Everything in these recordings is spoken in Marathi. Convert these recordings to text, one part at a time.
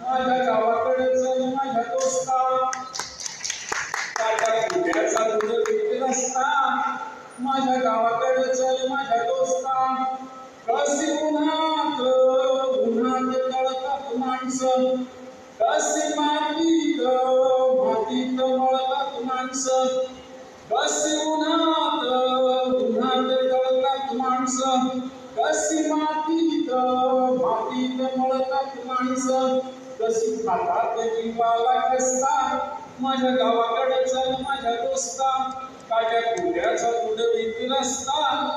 माझ्या गावाकडे चल माझ्या दोस्ता माझ्या गावाकडे चल माझ्या दोस्ता उन्हात उन्हात तळतात माणसं कशी मातीत मातीत मळतात माणसं. कशी उन्हात माणसं कशी मातीत मातीत मळतात माणसं. कशी खातात जीवाला कसा माझ्या गावाकडे चल माझ्या दोस्ता. काट्या कुड्याचा तुडवीत रस्ता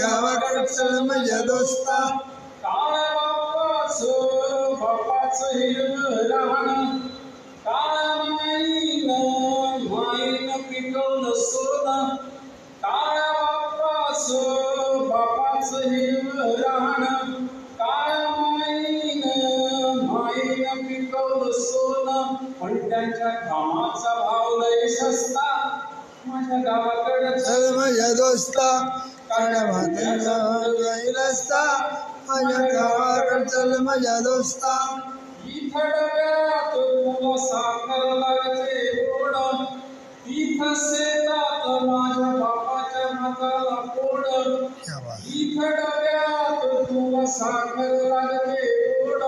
गावाकडे चल माझ्या दोस्ता. काळ्या बापाच बापाच हिरवं राहणं काळ्या माईनं माईनं पिकवलं पण त्यांच्या कामाचा भाव लय सस्ता. माझ्या गावाकडे चल माझ्या दोस्ता भात्याचा जाई रस्ता. माझ्या गावाकडे चल माझ्या दोस्ता. इथं तुला साखर लागते गोड. इथं तुला साखर लागते गोड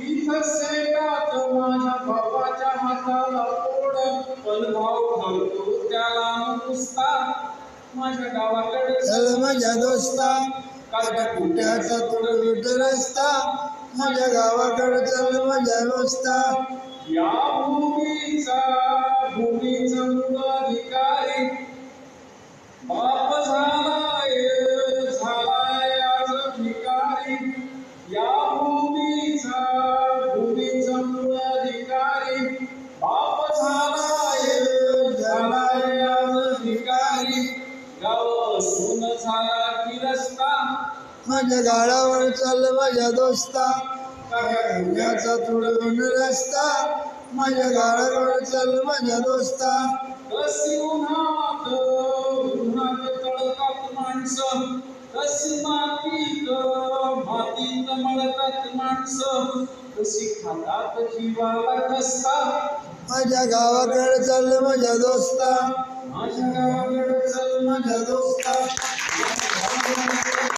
इथं शेतात माझ्या बापाच्या हाताला पोड पण भाव घालतो त्याला नुसता माझ्या गावाकडे चल माझ्या दोस्ता काळ्या कुट्याचा त्याचा तुडवीत रस्ता माझ्या गावाकडे चल माझ्या दोस्ता. या भूमीचा झाला की रस्ता? माझ्या गाडावर चल माझ्या दोस्ता. पुण्याचा तुडवून रस्ता. माझ्या गाडावर चल माझ्या दोस्ता. उन्हात उन्हात माणसं. कशी मातीत मातीत मळतात माणसं. कशी खातात जीवाला कसता माझ्या गावाकडे चल माझ्या दोस्ता. माझ्या गावाकडे चल माझ्या दोस्ता.